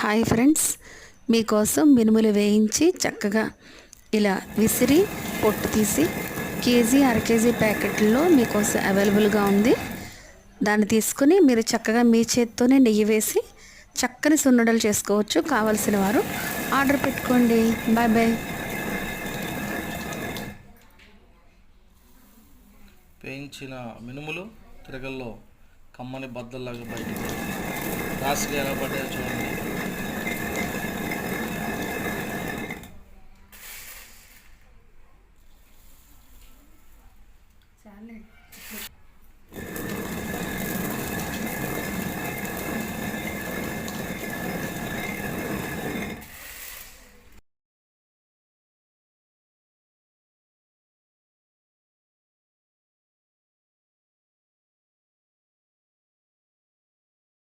Hi friends. మీకోసం మినుములు వేయించి చక్కగా ఇలా విసిరి పొట్టు తీసి కేజీ అర కేజీ ప్యాకెట్లో మీకోసం అవైలబుల్గా ఉంది. దాన్ని తీసుకుని మీరు చక్కగా మీ చేత్తోనే నెయ్యి వేసి చక్కని సున్నడలు చేసుకోవచ్చు. కావలసిన వారు ఆర్డర్ పెట్టుకోండి. బాయ్ బాయ్ వేయించిన మినుములు తిరగల్లో కమ్మని బద్దల్లాగా బయటకు రాసిగా ఎలా పడ్డాయో చూడండి. 家里。